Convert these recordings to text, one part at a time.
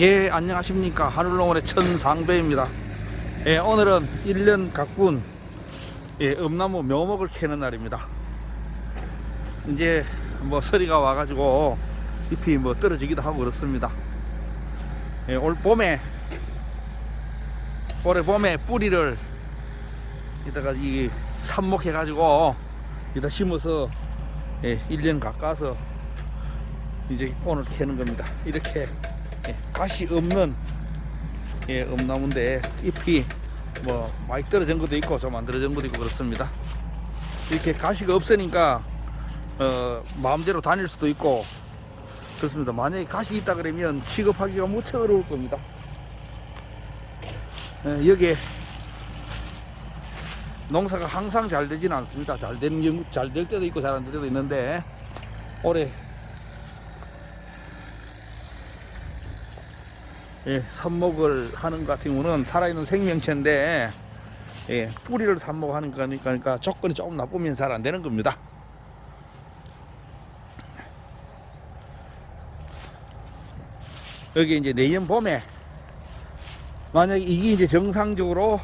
예, 안녕하십니까. 하늘농원의 천상배입니다. 예, 오늘은 1년 가꾼 예, 음나무 묘목을 캐는 날입니다. 이제 뭐 서리가 와가지고 잎이 뭐 떨어지기도 하고 그렇습니다. 예, 올 봄에 올해 봄에 뿌리를 이따가 이 삽목해 가지고 이따 심어서 예, 1년 가까워서 이제 오늘 캐는 겁니다. 이렇게 예, 가시 없는 예, 음나무인데 잎이 뭐 많이 떨어진 것도 있고 좀 안 떨어진 것도 있고 그렇습니다. 이렇게 가시가 없으니까 어, 마음대로 다닐 수도 있고 그렇습니다. 만약에 가시 있다 그러면 취급하기가 무척 어려울 겁니다. 예, 여기에 농사가 항상 잘 되지는 않습니다. 잘 되는 경우 잘 될 때도 있고 잘 안 될 때도 있는데 올해 예, 삽목을 하는 것 같은 경우는 살아있는 생명체인데 예, 뿌리를 삽목하는 거니까 그러니까 조건이 조금 나쁘면 잘 안 되는 겁니다. 여기 이제 내년 봄에 만약에 이게 이제 정상적으로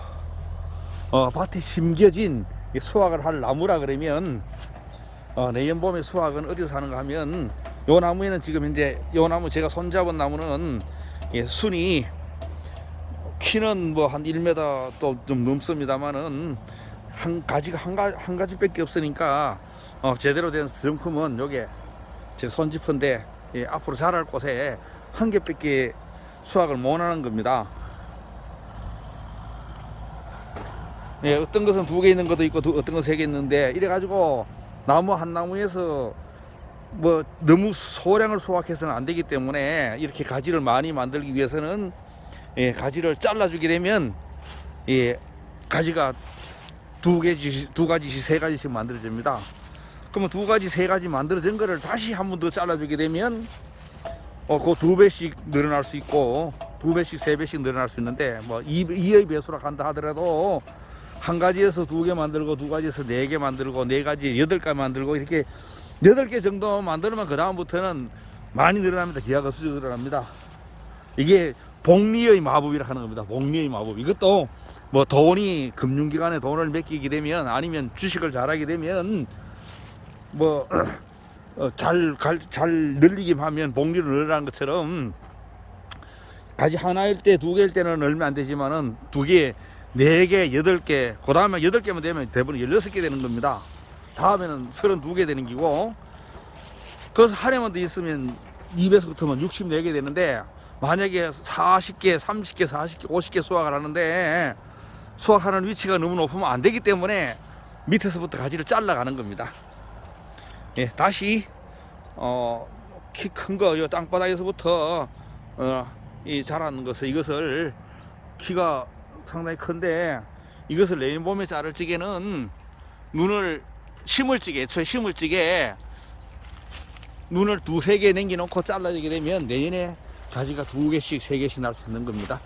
어, 밭에 심겨진 이 수확을 할 나무라 그러면 어, 내년 봄에 수확은 어디서 하는가 하면 요 나무에는 지금 현재 요 나무 제가 손잡은 나무는 예, 순이 키는 뭐 한 1m 또 좀 넘습니다만은 한 가지가 한, 가, 한 가지밖에 없으니까 어, 제대로 된 정품은 요게 제 손짚은데 예, 앞으로 자랄 곳에 한 개밖에 수확을 못 하는 겁니다. 예, 어떤 것은 두 개 있는 것도 있고 두- 어떤 것은 세 개 있는데 이래 가지고 나무 한 나무에서 뭐 너무 소량을 수확해서는 안 되기 때문에 이렇게 가지를 많이 만들기 위해서는 예, 가지를 잘라주게 되면 예, 가지가 두 개씩 두 가지씩 세 가지씩 만들어집니다. 그러면 두 가지 세 가지 만들어진 거를 다시 한 번 더 잘라주게 되면 어, 그 두 배씩 늘어날 수 있고 두 배씩 세 배씩 늘어날 수 있는데 뭐 이, 이의 배수라 간다 하더라도 한 가지에서 두 개 만들고 두 가지에서 네 개 만들고 네 가지 여덟 개 만들고 이렇게 여덟 개 정도 만들면 그 다음부터는 많이 늘어납니다. 기하가 없이 늘어납니다. 이게 복리의 마법이라 하는 겁니다. 복리의 마법. 이것도 뭐 돈이 금융기관에 돈을 맡기게 되면 아니면 주식을 잘하게 되면 뭐 어, 잘 늘리기만 하면 복리를 늘어나는 것처럼 가지 하나일 때 두 개일 때는 얼마 안 되지만은 두 개, 네 개, 여덟 개, 그 다음에 여덟 개만 되면 대부분 열여섯 개 되는 겁니다. 다음에는 서른두 개 되는 기고, 그래서 한 해만 더 있으면 2배속부터면 64개 되는데, 만약에 40개, 30개, 40개, 50개 수확을 하는데, 수확하는 위치가 너무 높으면 안 되기 때문에 밑에서부터 가지를 잘라가는 겁니다. 예, 다시 어, 키 큰 거, 이 땅바닥에서부터 어, 이 자라는 것을 이것을 키가 상당히 큰데 이것을 봄에 자를 적에는 눈을 적에 애초에 적에 눈을 두세 개 남겨놓고 잘라지게 되면 내년에 가지가 두 개씩 세 개씩 날 수 있는 겁니다.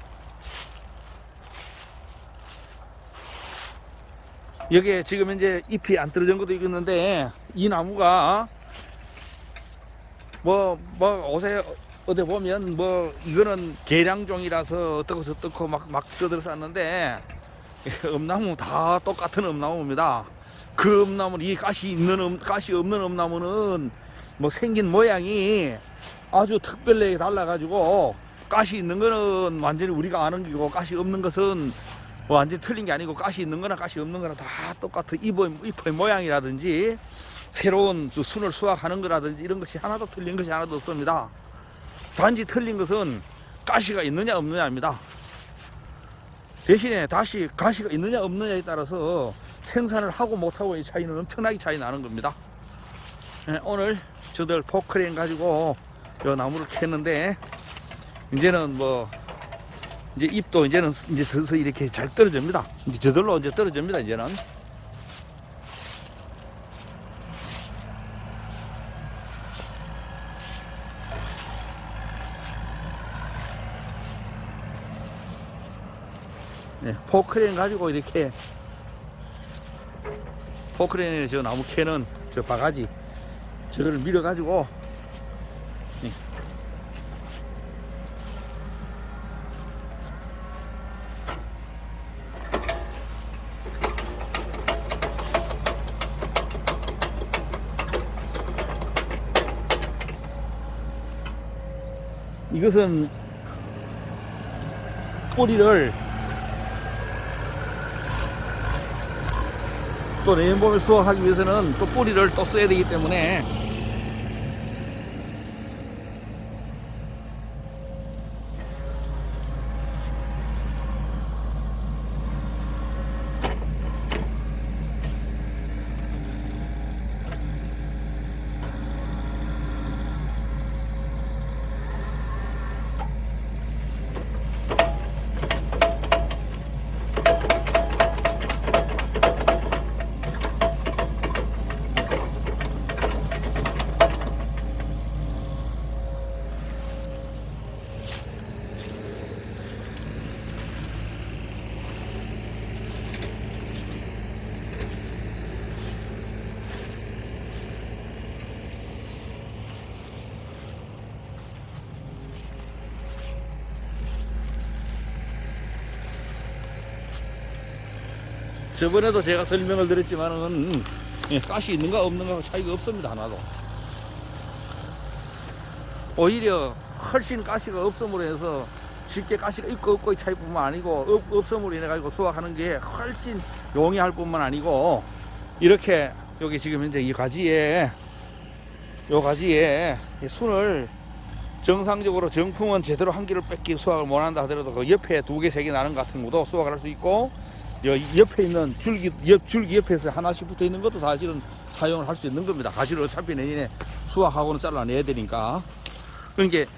여기에 지금 현재 잎이 안 떨어진 것도 있겠는데 이 나무가 뭐뭐 옷에 어디 보면 뭐 이거는 계량종이라서 어떻고 저떻고 막막 떠들어 쌌는데 음나무 다 똑같은 음나무입니다. 그 음나무는 이 가시 있는 음, 가시 없는 음나무는 뭐 생긴 모양이 아주 특별하게 달라가지고 가시 있는 거는 완전히 우리가 아는 기고 가시 없는 것은 뭐 완전히 틀린 게 아니고 가시 있는 거나 가시 없는 거나 다 똑같은 잎의, 잎의 모양이라든지 새로운 그 순을 수확하는 거라든지 이런 것이 하나도 틀린 것이 하나도 없습니다. 단지 틀린 것은 가시가 있느냐 없느냐입니다. 대신에 다시 가시가 있느냐 없느냐에 따라서 생산을 하고 못하고의 차이는 엄청나게 차이 나는 겁니다. 예, 오늘 저들 포크레인 가지고 요 나무를 캤는데 이제는 뭐 이제 잎도 이제는 이제 서서 이렇게 잘 떨어집니다. 이제 저절로 이제 떨어집니다. 이제는. 네, 포크레인 가지고 이렇게 포크레인의 저 나무 캔은 저 바가지 저거를 밀어 가지고 예. 이것은 뿌리를 또 레인봄을 수확하기 위해서는 또 뿌리를 또 써야 되기 때문에 저번에도 제가 설명을 드렸지만은 예, 가시 있는가 없는가 차이가 없습니다 하나도. 오히려 훨씬 가시가 없음으로 해서 쉽게 가시가 있고 없고의 차이뿐만 아니고 없, 없음으로 인해 가지고 수확하는 게 훨씬 용이할 뿐만 아니고 이렇게 여기 지금 현재 이 가지에 요 가지에 이 순을 정상적으로 정품은 제대로 한 개를 뺏기 수확을 못한다 하더라도 그 옆에 두 개, 세 개 나는 것 같은 것도 수확을 할 수 있고 여 옆에 있는 줄기 옆 줄기 옆에서 하나씩 붙어 있는 것도 사실은 사용을 할 수 있는 겁니다. 가지를 어차피 내년에 수확하고는 잘라내야 되니까. 그러니까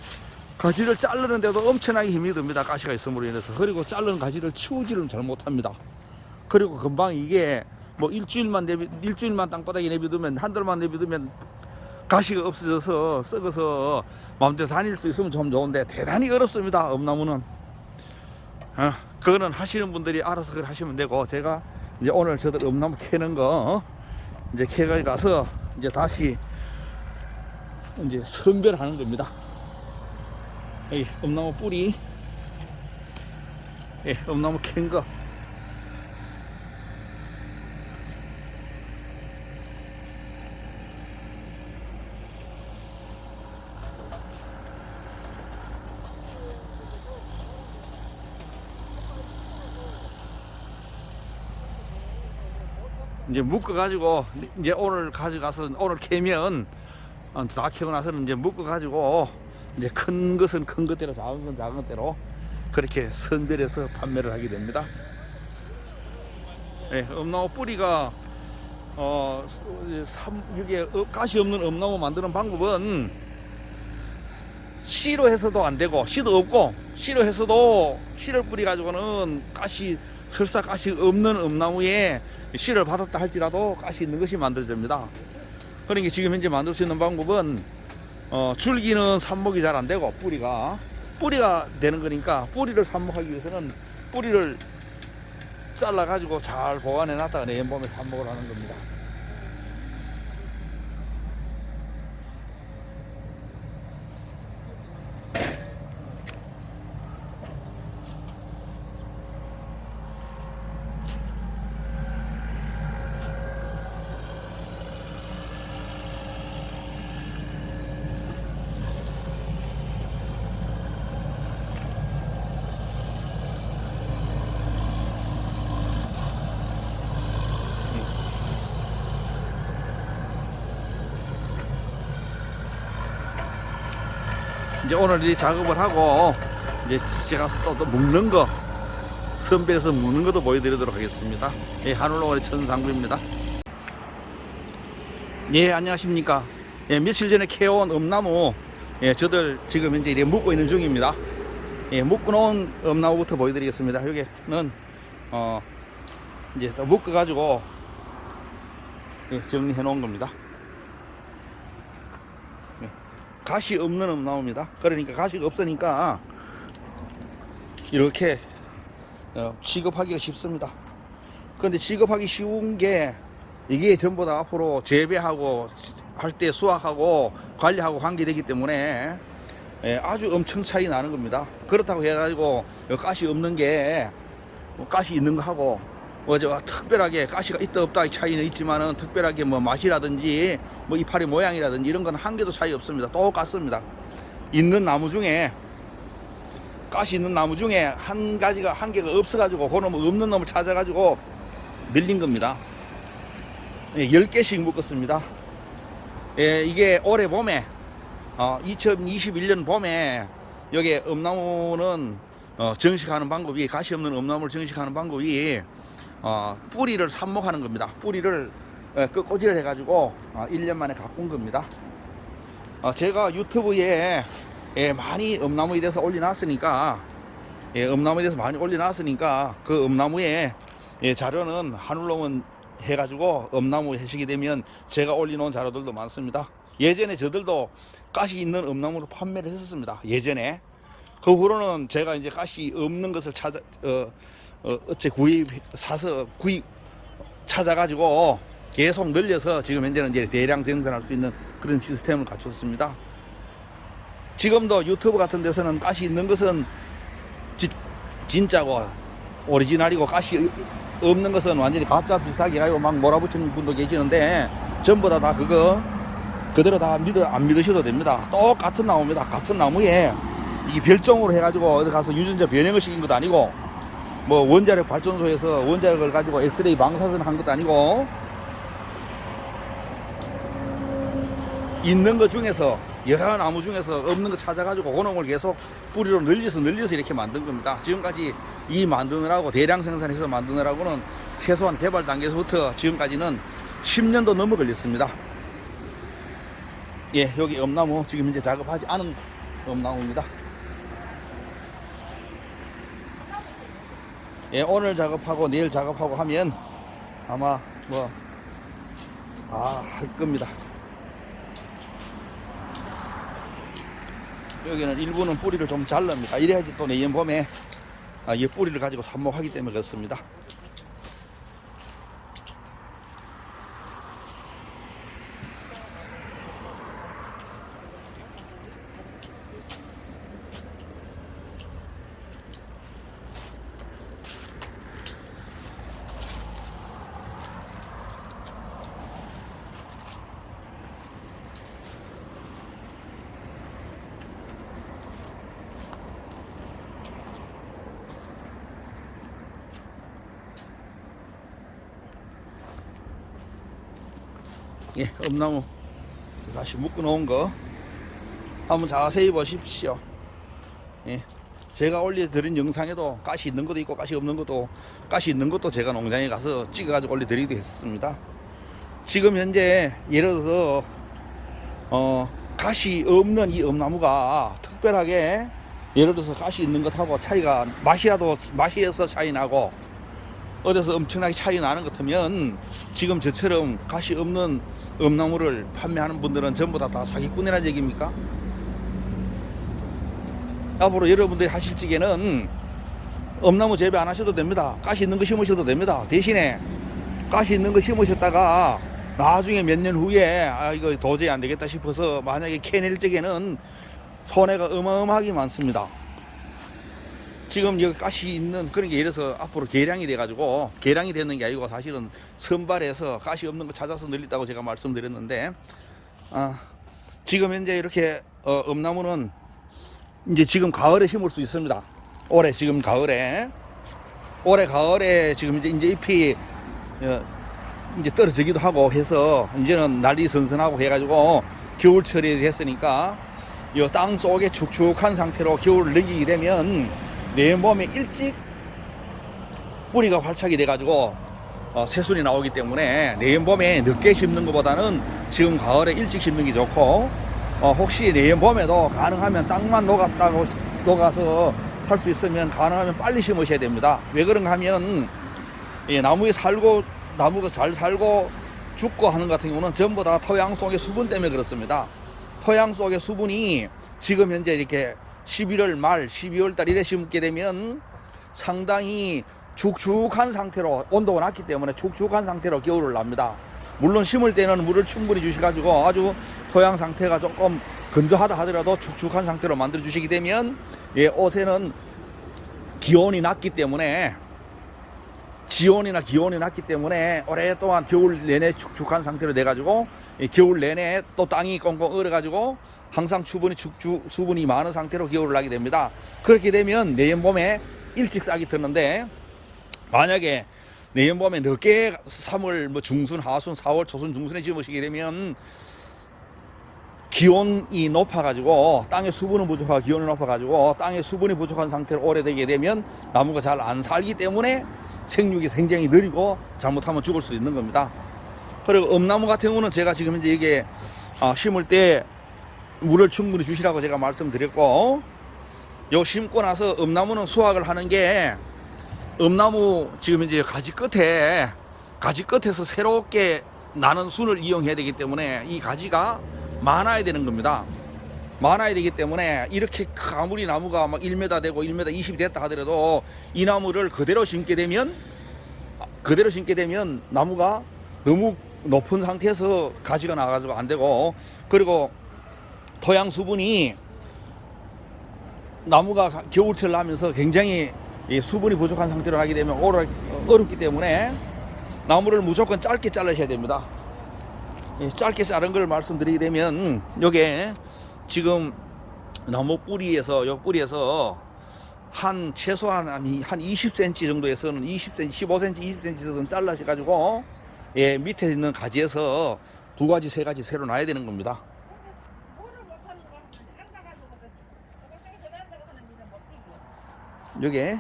가지를 자르는데도 엄청나게 힘이 듭니다. 가시가 있음으로 인해서 그리고 자르는 가지를 치우지를 잘 못합니다. 그리고 금방 이게 뭐 일주일만 내비 일주일만 땅바닥에 내비두면 한 달만 내비두면 가시가 없어져서 썩어서 마음대로 다닐 수 있으면 좀 좋은데 대단히 어렵습니다. 엄나무는. 어, 그거는 하시는 분들이 알아서 그걸 하시면 되고 제가 이제 오늘 저들 엄나무 캐는 거 어? 이제 캐가 가서 이제 다시 이제 선별하는 겁니다. 여기 엄나무 뿌리, 예, 엄나무 캔 거. 이제 묶어 가지고 이제 오늘 가져가서 오늘 캐면 어, 다 캐고 나서는 이제 묶어 가지고 이제 큰 것은 큰 것대로 작은 건 작은 것대로 그렇게 선별해서 판매를 하게 됩니다. 예, 엄나무 뿌리가 어 삼, 이게 어, 가시 없는 엄나무 만드는 방법은 씨로 해서도 안 되고 씨도 없고 씨로 해서도 씨를 뿌리 가지고는 가시 설사 가시 없는 엄나무에 씨를 받았다 할지라도 가시 있는 것이 만들어집니다. 그러니까 지금 현재 만들 수 있는 방법은 어, 줄기는 삽목이 잘 안 되고 뿌리가 뿌리가 되는 거니까 뿌리를 삽목하기 위해서는 뿌리를 잘라 가지고 잘 보관해 놨다가 내년 봄에 삽목을 하는 겁니다. 이제 오늘 이 작업을 하고 이제 제가 또, 또 묶는 거 선별해서 묶는 것도 보여드리도록 하겠습니다. 예, 하늘로의 천상구입니다. 예, 안녕하십니까. 예, 며칠 전에 캐온 엄나무, 예, 저들 지금 현재 이렇게 묶고 있는 중입니다. 예, 묶어 놓은 엄나무부터 보여드리겠습니다. 여기는, 어, 이제 또 묶어 가지고, 예, 정리해 놓은 겁니다. 가시 없는 엄나무입니다. 그러니까 가시가 없으니까 이렇게 어, 취급하기가 쉽습니다. 그런데 취급하기 쉬운 게 이게 전부 다 앞으로 재배하고 할 때 수확하고 관리하고 관계되기 때문에 예, 아주 엄청 차이 나는 겁니다. 그렇다고 해가지고 가시 없는 게뭐 가시 있는 거 하고 뭐저 특별하게 가시가 있다 없다 의 차이는 있지만은 특별하게 뭐 맛이라든지 뭐 이파리 모양이라든지 이런 건 한 개도 차이 없습니다. 똑같습니다. 있는 나무 중에 가시 있는 나무 중에 한 가지가 한 개가 없어가지고 그놈 없는 놈을 찾아가지고 밀린 겁니다. 예, 10개씩 묶었습니다. 예, 이게 올해 봄에 어, 2021년 봄에 여기 엄나무는 어, 정식하는 방법이 가시 없는 엄나무를 정식하는 방법이 어, 뿌리를 삽목하는 겁니다. 뿌리를 예, 그 꼬지를 해가지고 어, 1년 만에 가꾼 겁니다. 어, 제가 유튜브에 예, 많이 엄나무에 대해서 올려놨으니까 예, 엄나무에 대해서 많이 올려놨으니까 그 엄나무에 예, 자료는 하늘로만 해가지고 엄나무 해시게 되면 제가 올려놓은 자료들도 많습니다. 예전에 저들도 가시 있는 엄나무로 판매를 했었습니다. 예전에 그 후로는 제가 이제 가시 없는 것을 찾아 어, 어 어째 구입 사서 구입 찾아가지고 계속 늘려서 지금 현재는 이제 대량 생산할 수 있는 그런 시스템을 갖췄습니다. 지금도 유튜브 같은 데서는 가시 있는 것은 지, 진짜고 오리지널이고 가시 없는 것은 완전히 가짜 비슷하게 가지고 막 몰아붙이는 분도 계시는데 전부 다 다 그거 그대로 다 믿어 안 믿으셔도 됩니다. 똑같은 나무입니다. 같은 나무에 이 별종으로 해가지고 어디 가서 유전자 변형을 시킨 것도 아니고 뭐 원자력 발전소에서 원자력을 가지고 엑스레이 방사선 한 것도 아니고 있는 것 중에서 여러 나무 중에서 없는 거 찾아가지고 고놈을 계속 뿌리로 늘려서 늘려서 이렇게 만든 겁니다. 지금까지 이 만드느라고 대량 생산해서 만드느라고는 최소한 개발 단계에서부터 지금까지는 10년도 넘어 걸렸습니다. 예, 여기 엄나무 지금 이제 작업하지 않은 엄나무입니다. 예, 오늘 작업하고 내일 작업하고 하면 아마 뭐 다 할 겁니다. 여기는 일부는 뿌리를 좀 잘릅니다. 이래야지 또 내년 봄에 아, 이 뿌리를 가지고 삽목하기 때문에 그렇습니다. 예, 엄나무 다시 묶어 놓은 거 한번 자세히 보십시오. 예, 제가 올려드린 영상에도 가시 있는 것도 있고 가시 없는 것도 가시 있는 것도 제가 농장에 가서 찍어가지고 올려드리기도 했었습니다. 지금 현재 예를 들어서 어, 가시 없는 이 엄나무가 특별하게 예를 들어서 가시 있는 것하고 차이가 맛이라도 맛이어서 차이 나고 어디서 엄청나게 차이 나는 것 같으면 지금 저처럼 가시 없는 엄나무를 판매하는 분들은 전부 다, 다 사기꾼이라는 얘기입니까? 앞으로 여러분들이 하실 적에는 엄나무 재배 안 하셔도 됩니다. 가시 있는 거 심으셔도 됩니다. 대신에 가시 있는 거 심으셨다가 나중에 몇 년 후에 아 이거 도저히 안 되겠다 싶어서 만약에 캐낼 적에는 손해가 어마어마하게 많습니다. 지금 여기 가시 있는 그런 게 들어서 앞으로 개량이 돼가지고 개량이 되는 게 아니고 사실은 선발해서 가시 없는 거 찾아서 늘린다고 제가 말씀드렸는데 아, 지금 현재 이렇게 어, 엄나무는 이제 지금 가을에 심을 수 있습니다. 올해 지금 가을에 올해 가을에 지금 이제 이제 잎이 어, 이제 떨어지기도 하고 해서 이제는 난리 선선하고 해가지고 겨울철이 됐으니까 이 땅 속에 축축한 상태로 겨울을 넘기게 되면 내 몸에 일찍 뿌리가 활착이 돼가지고 어, 새순이 나오기 때문에 내년 봄에 늦게 심는 것보다는 지금 가을에 일찍 심는 게 좋고 어, 혹시 내년 봄에도 가능하면 땅만 녹았다고 녹아서 팔수 있으면 가능하면 빨리 심으셔야 됩니다. 왜 그런가 하면 예, 나무에 살고 나무가 잘 살고 죽고 하는 것 같은 경우는 전부 다 토양 속의 수분 때문에 그렇습니다. 토양 속의 수분이 지금 현재 이렇게 11월 말, 12월 달 이래 심게 되면 상당히 축축한 상태로 온도가 낮기 때문에 축축한 상태로 겨울을 납니다. 물론 심을 때는 물을 충분히 주셔가지고 아주 토양 상태가 조금 건조하다 하더라도 축축한 상태로 만들어 주시게 되면 예, 옷에는 기온이 낮기 때문에 지온이나 기온이 낮기 때문에 오랫동안 겨울 내내 축축한 상태로 돼가지고 이 겨울 내내 또 땅이 꽁꽁 얼어가지고 항상 수분이 축주 수분이 많은 상태로 기울을 하게 됩니다. 그렇게 되면 내연봄에 일찍 싹이 드는데 만약에 내연봄에 늦게 3월 뭐 중순 하순 4월 초순 중순에 심으시게 되면 기온이 높아가지고 땅의 수분은 부족하고 기온이 높아가지고 땅의 수분이 부족한 상태로 오래되게 되면 나무가 잘 안 살기 때문에 생육이 굉장히 느리고 잘못하면 죽을 수 있는 겁니다. 그리고 엄나무 같은 경우는 제가 지금 이제 이게 아, 심을 때 물을 충분히 주시라고 제가 말씀드렸고 요 심고 나서 엄나무는 수확을 하는 게 엄나무 지금 이제 가지 끝에 가지 끝에서 새롭게 나는 순을 이용해야 되기 때문에 이 가지가 많아야 되는 겁니다. 많아야 되기 때문에 이렇게 아무리 나무가 막 1m 되고 1m 20이 됐다 하더라도 이 나무를 그대로 심게 되면 그대로 심게 되면 나무가 너무 높은 상태에서 가지가 나가지고 안 되고 그리고 토양 수분이 나무가 가- 겨울철 나면서 굉장히 이 수분이 부족한 상태로 하게 되면 어려, 어렵기 때문에 나무를 무조건 짧게 잘라셔야 됩니다. 이 짧게 자른 걸 말씀드리게 되면 요게 지금 나무 뿌리에서 요 뿌리에서 한 최소한 한, 이- 한 20cm 정도에서는 20cm, 15cm, 20cm에서는 잘라셔 가지고 예, 밑에 있는 가지에서 두 가지, 세 가지 새로 놔야 되는 겁니다. 뭐를 못하는 거 앉아가지고 저쪽에서 앉아서 하는 일은 못 뛰고 요게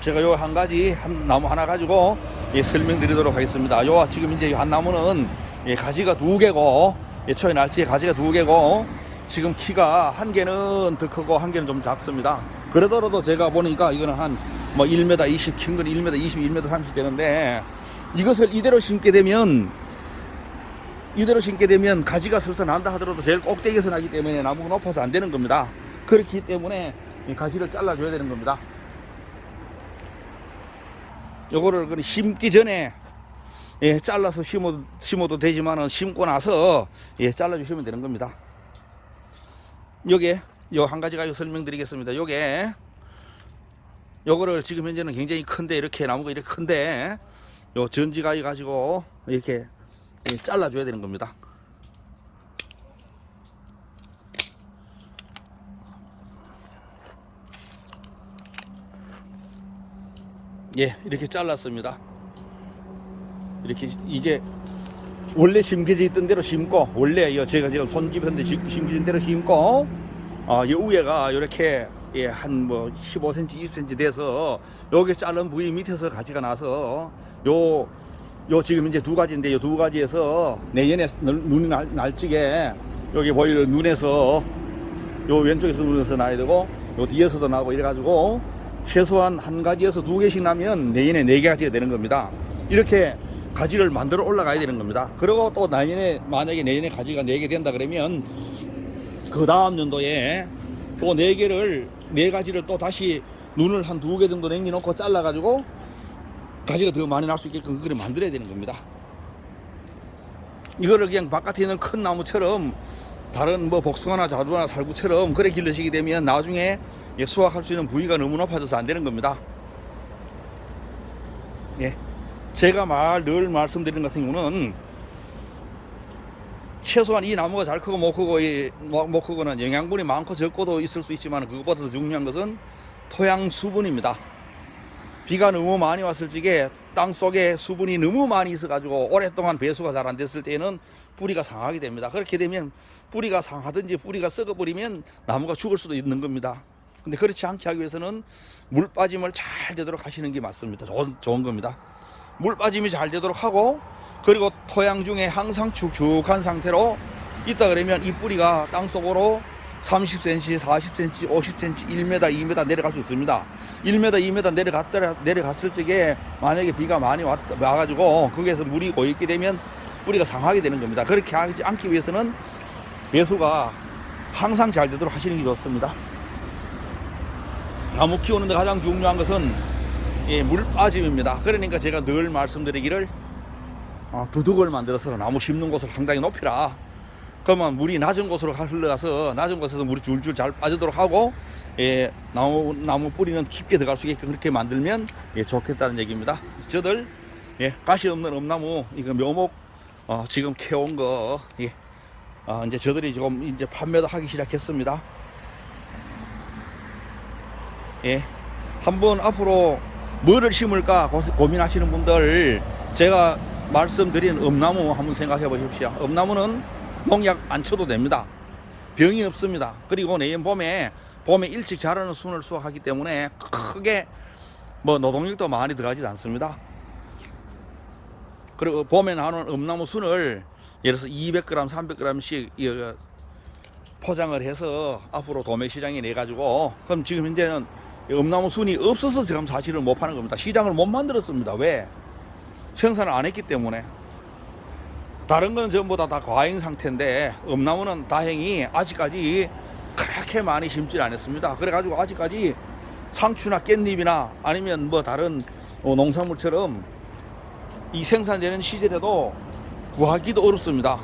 제가 요 한 가지 한 나무 하나 가지고 예, 설명드리도록 하겠습니다. 요 지금 이제 한 나무는 예, 가지가 두 개고 예, 초에 날치에 가지가 두 개고 지금 키가 한 개는 더 크고 한 개는 좀 작습니다. 그러더라도 제가 보니까 이거는 한 뭐 1m 20, 큰 건 1m 20, 1m 30 되는데 이것을 이대로 심게 되면 이대로 심게 되면 가지가 슬슬 난다 하더라도 제일 꼭대기에서 나기 때문에 나무가 높아서 안 되는 겁니다. 그렇기 때문에 이 가지를 잘라줘야 되는 겁니다. 요거를 그 심기 전에 예, 잘라서 심어도, 심어도 되지만은 심고 나서 예, 잘라주시면 되는 겁니다. 요게 요 한 가지 가지고 설명드리겠습니다. 요게 요거를 지금 현재는 굉장히 큰데 이렇게 나무가 이렇게 큰데 요 전지가위 가지고 이렇게 예, 잘라줘야 되는 겁니다. 예, 이렇게 잘랐습니다. 이렇게 이게 원래 심겨져 있던 대로 심고 원래 이 제가 지금 손집했는데 심겨진 대로 심고 어, 이 위에가 이렇게 예, 한 뭐 15cm, 20cm 돼서 여기 자른 부위 밑에서 가지가 나서 요, 요 지금 이제 두 가지인데 요 두 가지에서 내년에 널- 눈이 날, 날찌게 여기 보이는 눈에서 요 왼쪽에서 눈에서 나야 되고 요 뒤에서도 나고 이래가지고 최소한 한 가지에서 두 개씩 나면 내년에 네 가지가 되는 겁니다. 이렇게 가지를 만들어 올라가야 되는 겁니다. 그리고 또 내년에 만약에 내년에 가지가 네 개 된다 그러면 그 다음 연도에 또 네 개를 네 가지를 또 다시 눈을 한 두 개 정도 남겨놓고 잘라가지고 가지가 더 많이 날 수 있게끔 그걸 만들어야 되는 겁니다. 이거를 그냥 바깥에 있는 큰 나무처럼 다른 뭐 복숭아나 자두나 살구처럼 그래 길러시게 되면 나중에 예, 수확할 수 있는 부위가 너무 높아져서 안 되는 겁니다. 예. 제가 말 늘 말씀드리는 같은 경우는 최소한 이 나무가 잘 크고 못 크고 이, 못, 못 크고는 영양분이 많고 적고도 있을 수 있지만 그것보다 더 중요한 것은 토양 수분입니다. 비가 너무 많이 왔을 적에 땅 속에 수분이 너무 많이 있어가지고 오랫동안 배수가 잘 안 됐을 때는 뿌리가 상하게 됩니다. 그렇게 되면 뿌리가 상하든지 뿌리가 썩어버리면 나무가 죽을 수도 있는 겁니다. 근데 그렇지 않게 하기 위해서는 물 빠짐을 잘 되도록 하시는 게 맞습니다. 좋은, 좋은 겁니다. 물 빠짐이 잘 되도록 하고 그리고 토양 중에 항상 축축한 상태로 있다 그러면 이 뿌리가 땅 속으로 30cm, 40cm, 50cm, 1m, 2m 내려갈 수 있습니다. 1m, 2m 내려갔더라 내려갔을 적에 만약에 비가 많이 왔, 와가지고 거기에서 물이 고이게 되면 뿌리가 상하게 되는 겁니다. 그렇게 하지 않기 위해서는 배수가 항상 잘 되도록 하시는 게 좋습니다. 나무 키우는 데 가장 중요한 것은 예, 물 빠짐입니다. 그러니까 제가 늘 말씀드리기를 어, 두둑을 만들어서 나무 심는 곳을 상당히 높이라. 그러면 물이 낮은 곳으로 흘러가서 낮은 곳에서 물이 줄줄 잘 빠지도록 하고 예, 나무 나무 뿌리는 깊게 들어갈 수 있게끔 그렇게 만들면 예, 좋겠다는 얘기입니다. 저들 예, 가시 없는 엄나무 이거 묘목 어, 지금 캐온 거 예. 아, 이제 저들이 지금 이제 판매도 하기 시작했습니다. 예. 한번 앞으로 뭐를 심을까 고- 고민하시는 분들 제가 말씀드린 엄나무 한번 생각해 보십시오. 엄나무는 농약 안 쳐도 됩니다. 병이 없습니다. 그리고 내년 봄에 봄에 일찍 자라는 순을 수확하기 때문에 크게 뭐 노동력도 많이 들어가지 않습니다. 그리고 봄에 나오는 엄나무 순을 예를 들어서 200g, 300g씩 포장을 해서 앞으로 도매 시장에 내 가지고 그럼 지금 현재는 엄나무 순이 없어서 지금 사실은 못 파는 겁니다. 시장을 못 만들었습니다. 왜? 생산을 안 했기 때문에. 다른 거는 전부 다, 다 과잉 상태인데 엄나무는 다행히 아직까지 그렇게 많이 심질 않았습니다. 그래가지고 아직까지 상추나 깻잎이나 아니면 뭐 다른 어, 농산물처럼 이 생산되는 시절에도 구하기도 어렵습니다.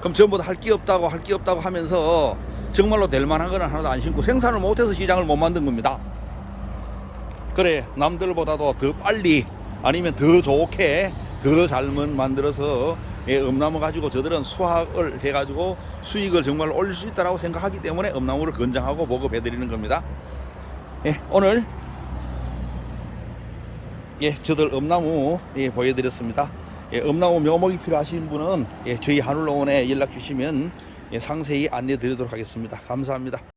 그럼 전부 다 할 게 없다고 할 게 없다고 하면서 정말로 될 만한 거는 하나도 안 심고 생산을 못해서 시장을 못 만든 겁니다. 그래 남들보다도 더 빨리 아니면 더 좋게 더 잘만 만들어서 예, 엄나무 가지고 저들은 수확을 해가지고 수익을 정말 올릴 수 있다라고 생각하기 때문에 엄나무를 권장하고 보급해 드리는 겁니다. 예, 오늘 예, 저들 엄나무 예, 보여드렸습니다. 예, 엄나무 묘목이 필요하신 분은 예, 저희 한울농원에 연락 주시면 예, 상세히 안내 드리도록 하겠습니다. 감사합니다.